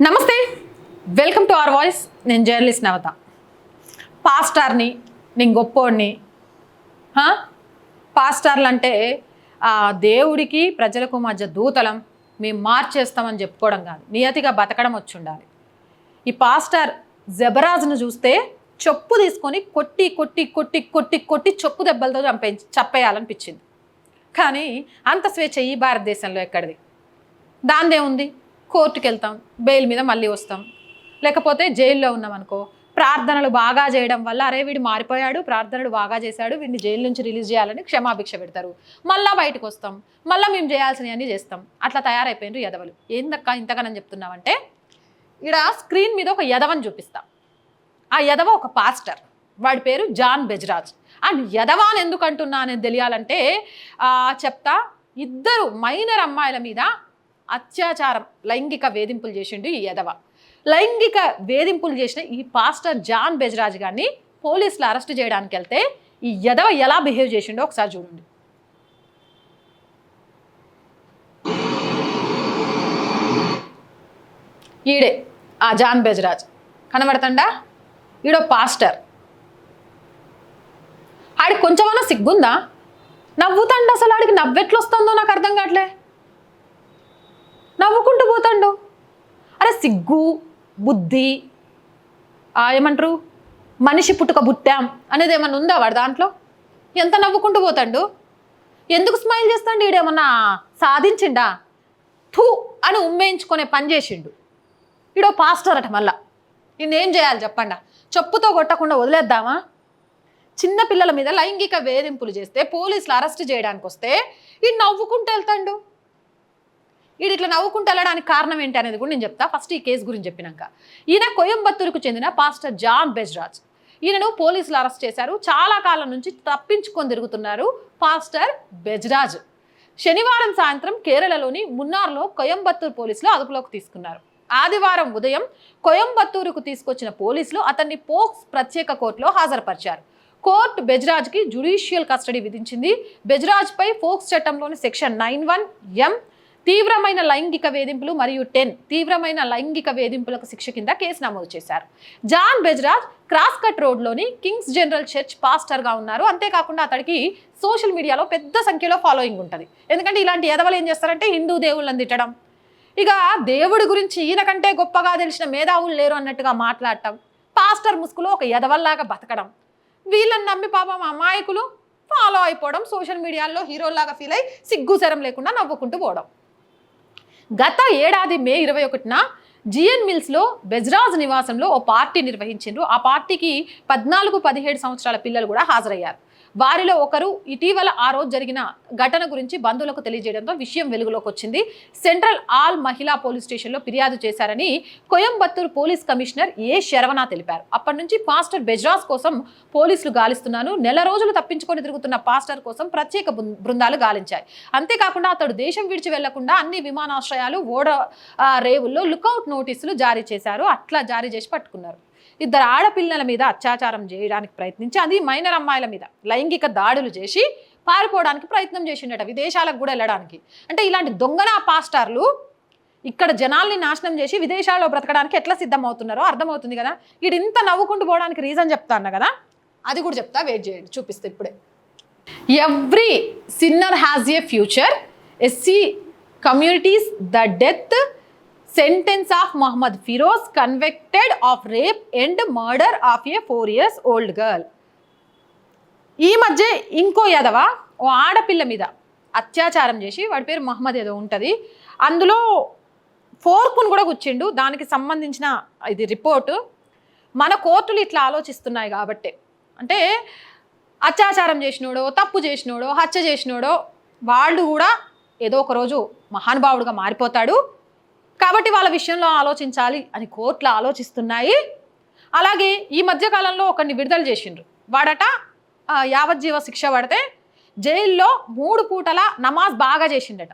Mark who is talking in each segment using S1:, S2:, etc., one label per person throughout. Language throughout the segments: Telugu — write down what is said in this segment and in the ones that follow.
S1: నమస్తే. వెల్కమ్ టు అవర్ వాయిస్ నేను జర్నలిస్ట్ నవత. పాస్టార్ని నేను గొప్పోడిని. పాస్టార్లు అంటే ఆ, దేవుడికి ప్రజలకు మధ్య దూతలం. మేము మార్చేస్తామని చెప్పుకోవడం కాదు. నియతిగా బతకడం వచ్చి ఉండాలి ఈ పాస్టర్ జబరాజ్ను చూస్తే చెప్పు తీసుకొని కొట్టి కొట్టి కొట్టి కొట్టి కొట్టి చెప్పు దెబ్బలతో చంపే చప్పేయాలనిపించింది కానీ అంత స్వేచ్ఛ ఈ భారతదేశంలో ఎక్కడిది? దాందే ఉంది కోర్టుకి వెళ్తాం బెయిల్ మీద మళ్ళీ వస్తాం. లేకపోతే జైల్లో ఉన్నాం అనుకో ప్రార్థనలు బాగా చేయడం వల్ల అరే వీడు మారిపోయాడు ప్రార్థనలు బాగా చేశాడు వీడిని జైలు నుంచి రిలీజ్ చేయాలని క్షమాభిక్ష పెడతారు. మళ్ళా బయటకు వస్తాం మళ్ళీ మేము చేయాల్సినవన్నీ చేస్తాం. అట్లా తయారైపోయినారు యదవలు. ఏందక్క ఇంతగానని చెప్తున్నామంటే ఇక్కడ స్క్రీన్ మీద ఒక యదవని చూపిస్తాం. ఆ యదవ ఒక పాస్టర్. వాడి పేరు జాన్ బెజ్రాజ్. అండ్ యదవ అని ఎందుకు అంటున్నా అనేది తెలియాలంటే చెప్తా ఇద్దరు మైనర్ అమ్మాయిల మీద అత్యాచారం లైంగిక వేధింపులు చేసిండు ఈ యదవ. లైంగిక వేధింపులు చేసిన ఈ పాస్టర్ జాన్ బెజరాజ్ గారిని పోలీసులు అరెస్ట్ చేయడానికి వెళ్తే ఈ యదవ ఎలా బిహేవ్ చేసిండో ఒకసారి చూడండి. ఈడే ఆ జాన్ బెజరాజ్. కనబడతండా? ఈడో పాస్టర్. ఆడికి కొంచెమన్నా సిగ్గుందా? నవ్వుతాండు అసలు ఆడికి నవ్వెట్లు వస్తుందో నాకు అర్థం కావట్లే. నవ్వుకుంటూ పోతాడు. అరే సిగ్గు బుద్ధి ఆ, ఏమంటారు? మనిషి పుట్టుక బుట్టాం అనేది ఏమన్నా ఉందా వాడు దాంట్లో? ఎంత నవ్వుకుంటూ పోతాడు? ఎందుకు స్మైల్ చేస్తాడు ఈడేమన్నా సాధించిండా? థూ అని ఉమ్మేయించుకునే పని చేసిండు. ఈడో పాస్టర్ అట మళ్ళా. నేనేం చేయాలి చెప్పండా? చెప్పుతో కొట్టకుండా వదిలేద్దామా? చిన్న పిల్లల మీద లైంగిక వేధింపులు చేస్తే పోలీసులు అరెస్ట్ చేయడానికి వస్తే ఈ నవ్వుకుంటూ వెళ్తాడు. ఇది ఇట్లా నవ్వుకుంటూ వెళ్ళడానికి కారణం ఏంటి అనేది కూడా నేను చెప్తా. ఫస్ట్ ఈ కేసు గురించి చెప్పినాక. ఈయన కోయంబత్తూరుకు చెందిన పాస్టర్ జాన్ బెజ్రాజ్. ఈయనను పోలీసులు అరెస్ట్ చేశారు. చాలా కాలం నుంచి తప్పించుకొని తిరుగుతున్నారు పాస్టర్ బెజ్రాజ్. శనివారం సాయంత్రం కేరళలోని మున్నార్లో కోయంబత్తూరు పోలీసులు అదుపులోకి తీసుకున్నారు. ఆదివారం ఉదయం కోయంబత్తూరుకు తీసుకొచ్చిన పోలీసులు అతన్ని పోక్స్ ప్రత్యేక కోర్టులో హాజరుపరిచారు. కోర్టు బెజ్రాజ్కి జుడిషియల్ కస్టడీ విధించింది. బెజ్రాజ్పై ఫోక్స్ చట్టంలోని సెక్షన్ నైన్ వన్ ఎం తీవ్రమైన లైంగిక వేధింపులు మరియు టెన్ తీవ్రమైన లైంగిక వేధింపులకు శిక్ష కింద కేసు నమోదు చేశారు. జాన్ బెజ్రాజ్ క్రాస్ కట్ రోడ్లోని కింగ్స్ జనరల్ చర్చ్ పాస్టర్గా ఉన్నారు. అంతేకాకుండా అతడికి సోషల్ మీడియాలో పెద్ద సంఖ్యలో ఫాలోయింగ్ ఉంటుంది. ఎందుకంటే ఇలాంటి ఎదవలు ఏం చేస్తారంటే హిందూ దేవుళ్ళని తిట్టడం. ఇక దేవుడి గురించి ఈయనకంటే గొప్పగా తెలిసిన మేధావులు లేరు అన్నట్టుగా మాట్లాడటం. పాస్టర్ ముసుగులో ఒక ఎదవల్లాగా బతకడం. వీళ్ళని నమ్మి పాపం అమాయకులు ఫాలో అయిపోవడం సోషల్ మీడియాలో హీరోలాగా ఫీల్ అయి సిగ్గుచరం లేకుండా నవ్వుకుంటూ పోవడం. గత ఏడాది మే ఇరవై ఒకటిన జిఎన్ మిల్స్లో బెజ్రాజ్ నివాసంలో ఓ పార్టీ నిర్వహించారు ఆ పార్టీకి పద్నాలుగు పదిహేడు సంవత్సరాల పిల్లలు కూడా హాజరయ్యారు. వారిలో ఒకరు ఇటీవల ఆ రోజు జరిగిన ఘటన గురించి బంధువులకు తెలియజేయడంతో విషయం వెలుగులోకి వచ్చింది. సెంట్రల్ ఆల్ మహిళా పోలీస్ స్టేషన్లో ఫిర్యాదు చేశారని Coimbatore police commissioner A Saravana తెలిపారు. అప్పటి నుంచి పాస్టర్ బెజ్రాజ్ కోసం పోలీసులు గాలిస్తున్నాను. నెల రోజులు తప్పించుకొని తిరుగుతున్న పాస్టర్ కోసం ప్రత్యేక బృందాలు గాలించాయి. అంతేకాకుండా అతడు దేశం విడిచి వెళ్ళకుండా అన్ని విమానాశ్రయాలు ఓడ రేవుల్లో లుకౌట్ నోటీసులు జారీ చేశారు. అట్లా జారీ చేసి పట్టుకున్నారు. ఇద్దరు ఆడపిల్లల మీద అత్యాచారం చేయడానికి ప్రయత్నించి అది మైనర్ అమ్మాయిల మీద లైంగిక దాడులు చేసి పారిపోవడానికి ప్రయత్నం చేసిండట విదేశాలకు కూడా వెళ్ళడానికి. అంటే ఇలాంటి దొంగన పాస్టార్లు ఇక్కడ జనాల్ని నాశనం చేసి విదేశాల్లో బ్రతకడానికి ఎట్లా సిద్ధమవుతున్నారో అర్థమవుతుంది కదా? వీడు ఇంత నవ్వుకుంటూ పోవడానికి రీజన్ చెప్తాను కదా? అది కూడా చెప్తా వెయిట్ చేయండి చూపిస్తే ఇప్పుడే. Every sinner has a future SC communities the death sentence of Mohammed Firoz convicted of rape and murder of a four years old girl ఈ మధ్య ఇంకో యదవ? ఓ ఆడపిల్ల మీద అత్యాచారం చేసి వాడి పేరు మహమ్మద్ ఏదో ఉంటుంది. అందులో ఫోర్కును కూడా కూర్చిండు దానికి సంబంధించిన ఇది రిపోర్టు. మన కోర్టులు ఇట్లా ఆలోచిస్తున్నాయి కాబట్టి. అంటే అత్యాచారం చేసినోడో తప్పు చేసినోడో హత్య చేసినోడో వాళ్ళు కూడా ఏదో ఒక రోజు మహానుభావుడుగా మారిపోతాడు. కాబట్టి వాళ్ళ విషయంలో ఆలోచించాలి అని కోర్టులు ఆలోచిస్తున్నాయి. అలాగే ఈ మధ్యకాలంలో ఒకరిని విడుదల చేసిండ్రు. వాడట యావజ్జీవ శిక్ష పడితే జైల్లో మూడు పూటల నమాజ్ బాగా చేసిండట.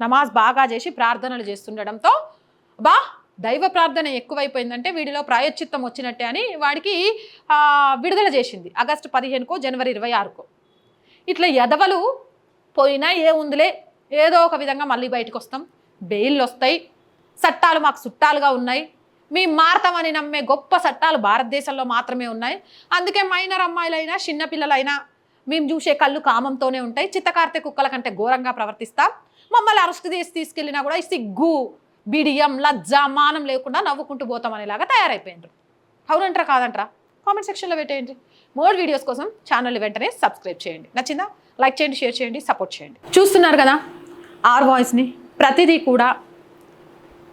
S1: నమాజ్ బాగా చేసి ప్రార్థనలు చేస్తుండడంతో బా దైవ ప్రార్థన ఎక్కువైపోయిందంటే వీడిలో ప్రాయశ్చిత్తం వచ్చినట్టే అని వాడికి విడుదల చేసింది. ఆగస్టు పదిహేనుకో జనవరి ఇరవై ఆరుకో. ఇట్లా ఎదవలు పోయినా ఏ ఉందిలే. ఏదో ఒక విధంగా మళ్ళీ బయటకు వస్తాం బెయిల్ వస్తాయి. చట్టాలు మాకు చుట్టాలుగా ఉన్నాయి. మేము మారతామని నమ్మే గొప్ప చట్టాలు భారతదేశంలో మాత్రమే ఉన్నాయి. అందుకే మైనర్ అమ్మాయిలైనా చిన్నపిల్లలైనా మేము చూసే కళ్ళు కామంతోనే ఉంటాయి. చిత్తకార్తె కుక్కల కంటే ఘోరంగా ప్రవర్తిస్తాం. మమ్మల్ని అరెస్ట్ చేసి తీసుకెళ్ళినా కూడా సిగ్గు బిడియం లజ్జ మానం లేకుండా నవ్వుకుంటూ పోతాం అనేలాగా తయారైపోయిండ్రు. అవునంటారా కాదంటారా? కామెంట్ సెక్షన్లో పెట్టేయండి. మోర్ వీడియోస్ కోసం ఛానల్ వెంటనే సబ్స్క్రైబ్ చేయండి. నచ్చిందా? లైక్ చేయండి షేర్ చేయండి సపోర్ట్ చేయండి. చూస్తున్నారు కదా ఆర్ వాయిస్ని. ప్రతిదీ కూడా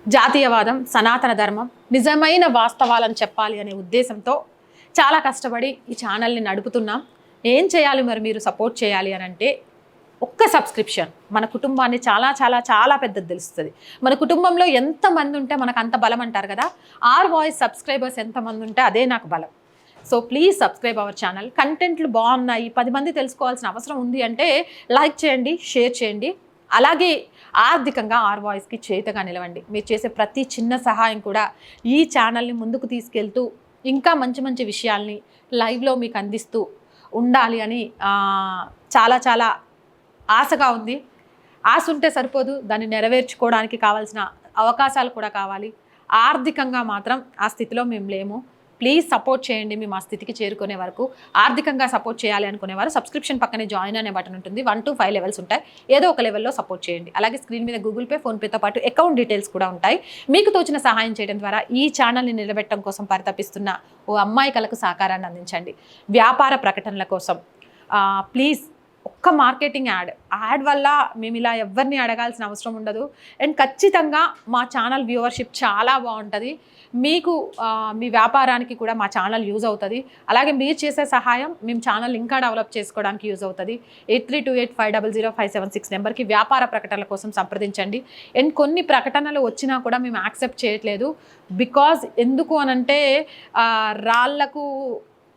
S1: జాతీయవాదం సనాతన ధర్మం నిజమైన వాస్తవాలను చెప్పాలి అనే ఉద్దేశంతో చాలా కష్టపడి ఈ ఛానల్ని నడుపుతున్నాం. ఏం చేయాలి మరి మీరు సపోర్ట్ చేయాలి అని అంటే ఒక్క సబ్స్క్రిప్షన్. మన కుటుంబాన్ని చాలా చాలా చాలా పెద్దది తెలుస్తుంది. మన కుటుంబంలో ఎంతమంది ఉంటే మనకు అంత బలం అంటారు కదా? ఆర్ వాయిస్ సబ్స్క్రైబర్స్ ఎంతమంది ఉంటే అదే నాకు బలం. So please subscribe our channel. కంటెంట్లు బాగున్నాయి. పది మంది తెలుసుకోవాల్సిన అవసరం ఉంది అంటే లైక్ చేయండి షేర్ చేయండి. అలాగే ఆర్థికంగా ఆర్ వాయిస్కి చేతగా నిలవండి. మీరు చేసే ప్రతి చిన్న సహాయం కూడా ఈ ఛానల్ని ముందుకు తీసుకెళ్తూ ఇంకా మంచి మంచి విషయాల్ని లైవ్లో మీకు అందిస్తూ ఉండాలి అని చాలా చాలా ఆశగా ఉంది. ఆశ ఉంటే సరిపోదు. దాన్ని నెరవేర్చుకోవడానికి కావాల్సిన అవకాశాలు కూడా కావాలి. ఆర్థికంగా మాత్రం ఆ స్థితిలో మేము లేము. ప్లీజ్ సపోర్ట్ చేయండి మేము ఆ స్థితికి చేరుకునే వరకు. ఆర్థికంగా సపోర్ట్ చేయాలి అనుకునేవారు సబ్స్క్రిప్షన్ పక్కనే జాయిన్ అనే బటన్ ఉంటుంది. వన్ టు ఫైవ్ లెవెల్స్ ఉంటాయి. ఏదో ఒక లెవెల్లో సపోర్ట్ చేయండి. అలాగే స్క్రీన్ మీద గూగుల్ పే ఫోన్పేతో పాటు అకౌంట్ డీటెయిల్స్ కూడా ఉంటాయి. మీకు తోచిన సహాయం చేయడం ద్వారా ఈ ఛానల్ని నిలబెట్టడం కోసం పరితపిస్తున్న ఓ అమ్మాయి కలకు సహకారాన్ని అందించండి. వ్యాపార ప్రకటనల కోసం. ప్లీజ్ ఒక్క మార్కెటింగ్ యాడ్. యాడ్ వల్ల మేము ఇలా ఎవరిని అడగాల్సిన అవసరం ఉండదు. అండ్ ఖచ్చితంగా మా ఛానల్ వ్యూవర్షిప్ చాలా బాగుంటుంది. మీకు మీ వ్యాపారానికి కూడా మా ఛానల్ యూజ్ అవుతుంది. అలాగే మీరు చేసే సహాయం మేము ఛానల్ ఇంకా డెవలప్ చేసుకోవడానికి యూజ్ అవుతుంది. Eight three two eight five double zero five seven six నెంబర్కి వ్యాపార ప్రకటనల కోసం సంప్రదించండి. అండ్ కొన్ని ప్రకటనలు వచ్చినా కూడా మేము యాక్సెప్ట్ చేయట్లేదు. బికాజ్ ఎందుకు అనంటే రాళ్ళకు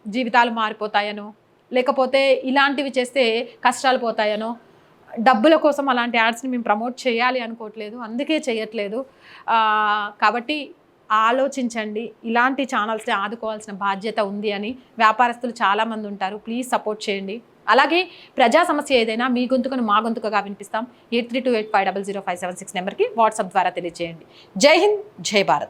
S1: జీవితాలు మారిపోతాయను లేకపోతే ఇలాంటివి చేస్తే కష్టాలు పోతాయనో? డబ్బుల కోసం అలాంటి యాడ్స్ని మేము ప్రమోట్ చేయాలి అనుకోవట్లేదు అందుకే చేయట్లేదు. కాబట్టి ఆలోచించండి. ఇలాంటి ఛానల్స్ని ఆదుకోవాల్సిన బాధ్యత ఉంది అని వ్యాపారస్తులు చాలామంది ఉంటారు. ప్లీజ్ సపోర్ట్ చేయండి. అలాగే ప్రజా సమస్య ఏదైనా మీ గొంతుకను మా గొంతుకగా వినిపిస్తాం. Eight three two eight five double zero five seven six నెంబర్కి వాట్సాప్ ద్వారా తెలియజేయండి. జై హింద్ జై భారత్.